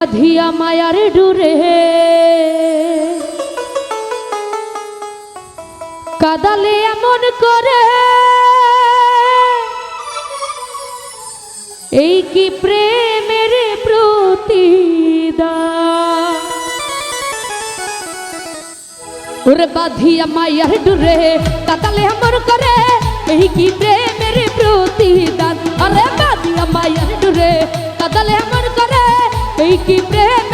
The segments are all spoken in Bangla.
ধিয়া মায়ার ডুরে। কাদালে এমন করে। এই কি প্রেমের প্রতিদান? ওরে বাধিয়া মায়ার ডুরে, কাদালে এমন করে। এই কি প্রেমের প্রতিদান? আরে বাধিয়া মায়ার ডুরে, কাদালে এমন এই কি প্রেমের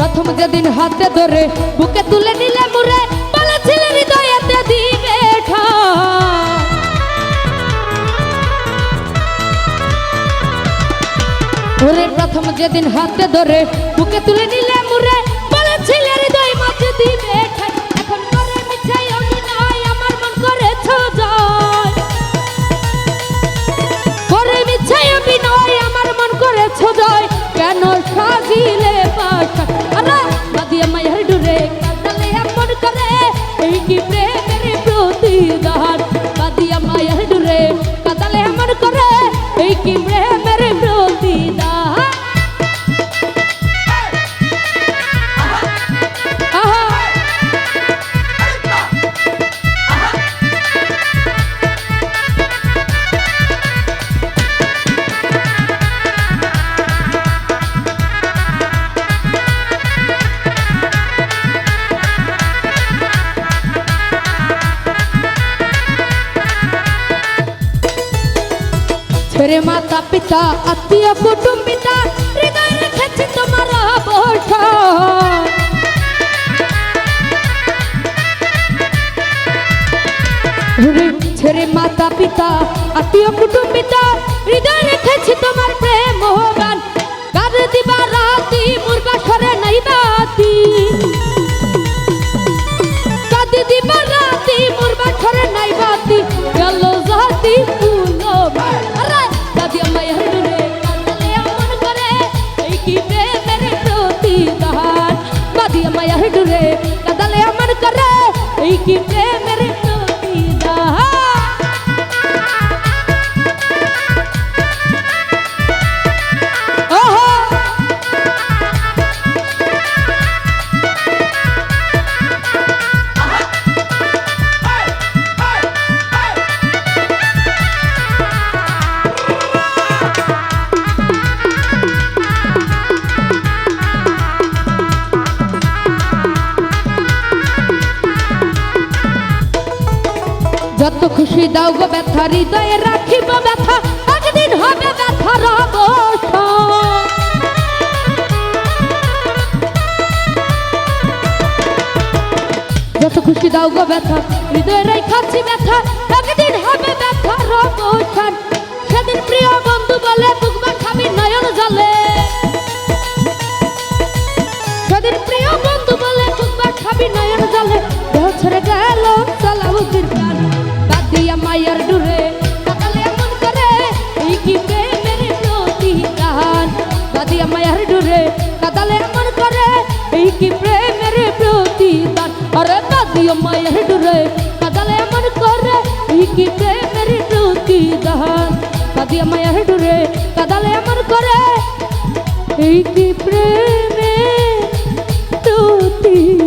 প্রথম যেদিন হাতে ধরে বুকে তুলে নিলে মুরে বলেছিলে হৃদয়েতে দিবে। ওরে প্রথম যেদিন হাতে ধরে বুকে তুলে নিলে মুরে বলেছিলে হৃদয় মাঝে দিবে আমার মন মন কেন সাজিলে কি প্রেমের প্রতিদান। কাদিয়া মায়ের ডুরে ছেড়ে মাতা পিতা আত্মীয় কুটুম্বিতা হৃদয় রেখেছি তোমার বসা ছেড়ে মাতা পিতা আত্মীয় কুটুম্বিতা হৃদয় রেখেছি তোমার প্রেম গান কারে দিবা রাতি মুরবা যত খুশি দাও গো ব্যথা, হৃদয়ে রাখিব ব্যথা, একদিন হবে ব্যথার অবসান। যত খুশি দাও গো ব্যথা, হৃদয়ে রাখাচ্ছি ব্যথা, একদিন হবে ব্যথার অবসান। সেদিন প্রিয় বন্ধু বলে বুকবা খাবি কি প্রেমের প্রতিদান? আরে দাদিও মায়ের ডুরে, কাদালে এমন করে ই কি প্রেমের প্রতিদান। দাদিও মায়ের ডুরে, কাদালে এমন করে এই কি প্রেমের প্রতিদান।